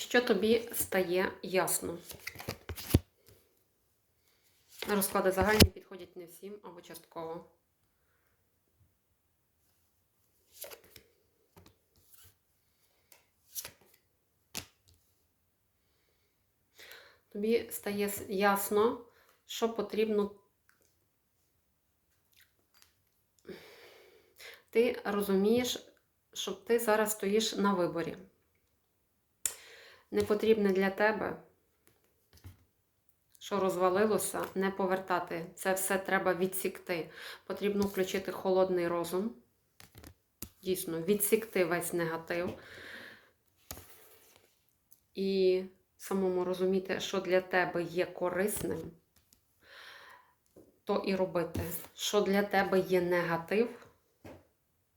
Що тобі стає ясно? Розклади загальні підходять не всім або частково. Тобі стає ясно, що потрібно. Ти розумієш, що ти зараз стоїш на виборі. Не потрібне для тебе, що розвалилося, не повертати. Це все треба відсікти. Потрібно включити холодний розум. Дійсно, відсікти весь негатив. І самому розуміти, що для тебе є корисним, то і робити. Що для тебе є негатив,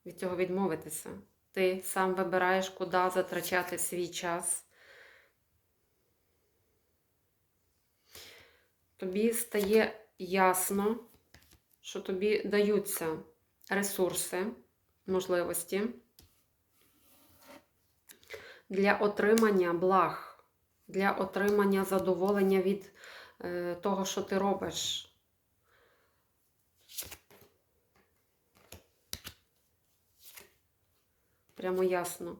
від цього відмовитися. Ти сам вибираєш, куди затрачати свій час. Тобі стає ясно, що тобі даються ресурси, можливості для отримання благ, для отримання задоволення від е, того, що ти робиш. Прямо ясно.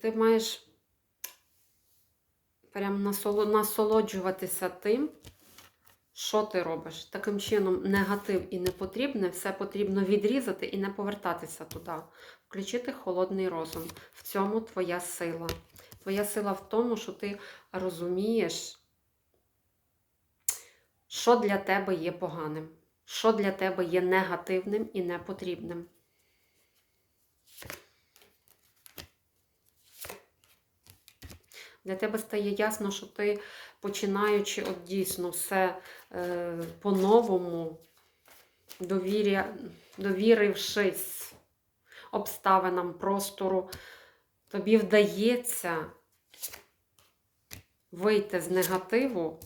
Ти маєш прям насолоджуватися тим, що ти робиш. Таким чином, негатив і непотрібне, все потрібно відрізати і не повертатися туди. Включити холодний розум. В цьому твоя сила. Твоя сила в тому, що ти розумієш, що для тебе є поганим, що для тебе є негативним і непотрібним. Для тебе стає ясно, що ти, починаючи от дійсно все е, по-новому, довірившись обставинам простору, тобі вдається вийти з негативу.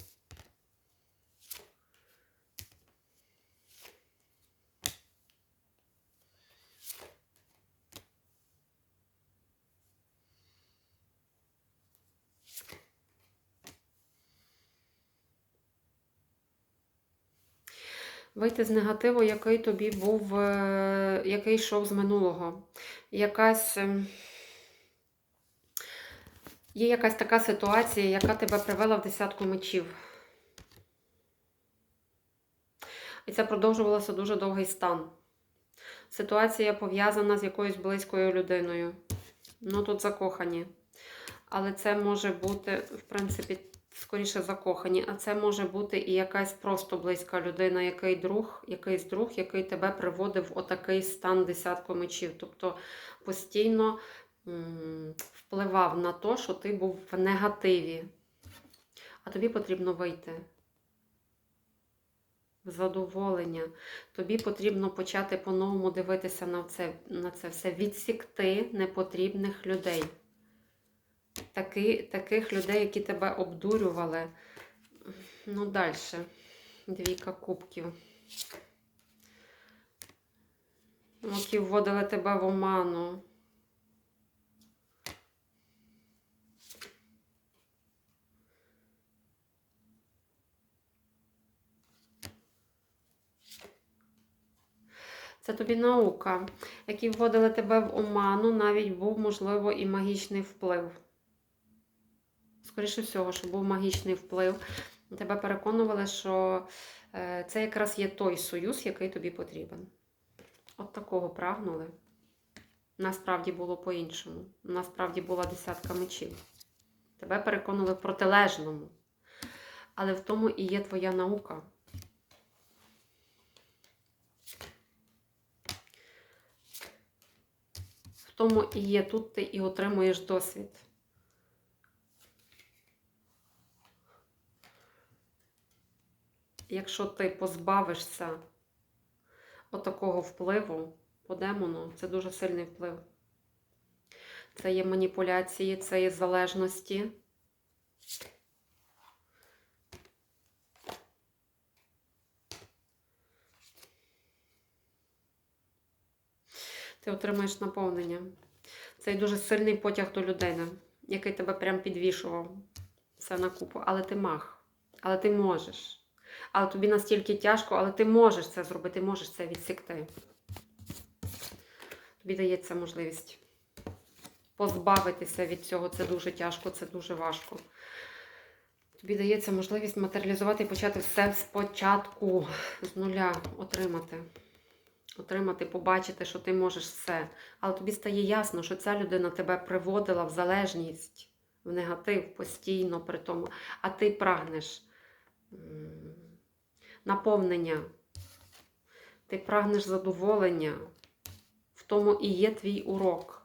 Вийти з негативу, який тобі був, е, який йшов з минулого. Якась. ем, Є якась така ситуація, яка тебе привела в десятку мечів. І це продовжувалося дуже довгий стан. Ситуація пов'язана з якоюсь близькою людиною. Ну, тут закохані. Але це може бути, в принципі, скоріше закохані, а це може бути і якась просто близька людина, який друг, якийсь друг, який тебе приводив в отакий стан десятку мечів. Тобто постійно впливав на те, що ти був в негативі. А тобі потрібно вийти. Задоволення. Тобі потрібно почати по-новому дивитися на це, на це все, відсікти непотрібних людей. Таки, таких людей, які тебе обдурювали. Ну, далі. Двійка кубків. Які вводили тебе в оману. Це тобі наука, які вводили тебе в оману, навіть був, можливо, і магічний вплив. Скоріше всього, що був магічний вплив. Тебе переконували, що е, це якраз є той союз, який тобі потрібен. От такого прагнули. Насправді було по-іншому. Насправді була десятка мечів. Тебе переконували в протилежному. Але в тому і є твоя наука. В тому і є тут ти і отримуєш досвід. Якщо ти позбавишся отакого впливу по демону, це дуже сильний вплив. Це є маніпуляції, це є залежності. Ти отримаєш наповнення. Цей дуже сильний потяг до людини, який тебе прям підвішував. Все на купу. Але ти мах. Але ти можеш. Але тобі настільки тяжко, але ти можеш це зробити, можеш це відсікти. Тобі дається можливість позбавитися від цього. Це дуже тяжко, це дуже важко. Тобі дається можливість матеріалізувати і почати все спочатку, з нуля отримати. Отримати, побачити, що ти можеш все. Але тобі стає ясно, що ця людина тебе приводила в залежність, в негатив постійно при тому. А ти прагнеш наповнення, ти прагнеш задоволення. В тому і є твій урок.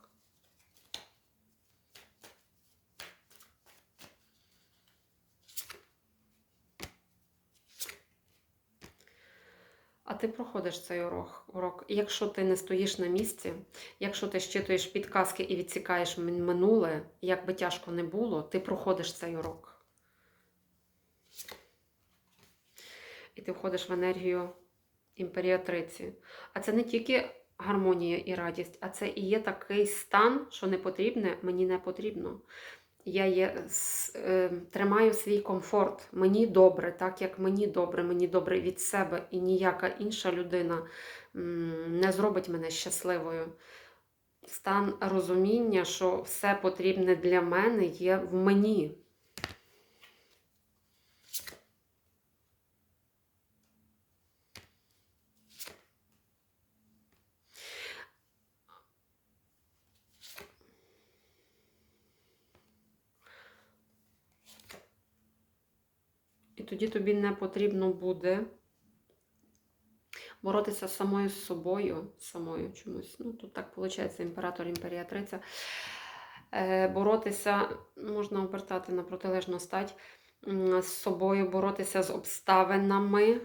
А ти проходиш цей урок. урок. Якщо ти не стоїш на місці, якщо ти щитуєш підказки і відсікаєш минуле, як би тяжко не було, ти проходиш цей урок. І ти входиш в енергію імперіатриці. А це не тільки гармонія і радість, а це і є такий стан, що не потрібне, мені не потрібно. Я є, е, тримаю свій комфорт. Мені добре, так як мені добре, мені добре від себе, і ніяка інша людина не зробить мене щасливою. Стан розуміння, що все потрібне для мене є в мені. Тоді тобі не потрібно буде боротися з самою собою, самою чомусь. Ну, тут так виходить, імператор, імперіатриця. Е, боротися, можна обертати на протилежну стать, з собою, боротися з обставинами,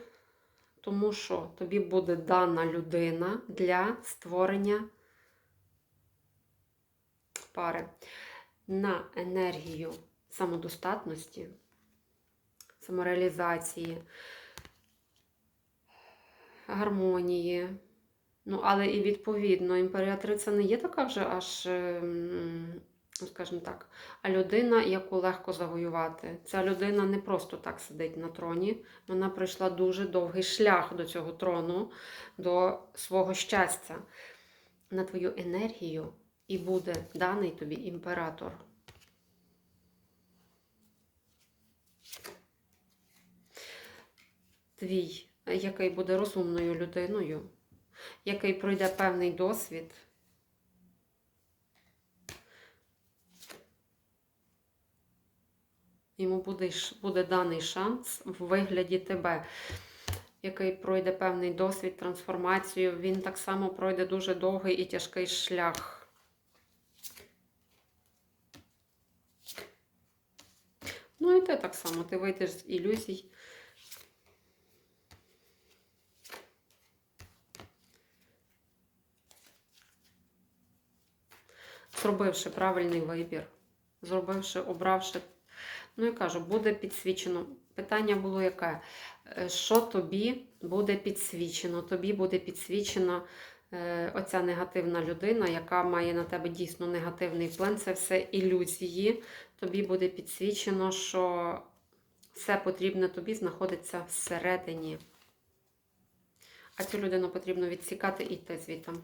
тому що тобі буде дана людина для створення пари на енергію самодостатності самореалізації, гармонії. Ну, але і відповідно, імперіатриця не є така вже аж, ем, ну, скажімо так, а людина, яку легко завоювати. Ця людина не просто так сидить на троні, вона пройшла дуже довгий шлях до цього трону, до свого щастя. На твою енергію і буде даний тобі імператор. Твій, який буде розумною людиною, який пройде певний досвід. Йому буде, буде даний шанс в вигляді тебе, який пройде певний досвід, трансформацію. Він так само пройде дуже довгий і тяжкий шлях. Ну і ти так само, ти вийдеш з ілюзій. Зробивши правильний вибір, зробивши, обравши, ну я кажу, буде підсвічено. Питання було яке? Е, Що тобі буде підсвічено? Тобі буде підсвічена е, оця негативна людина, яка має на тебе дійсно негативний вплив. Це все ілюзії. Тобі буде підсвічено, що все потрібне тобі знаходиться всередині. А цю людину потрібно відсікати і йти звітом.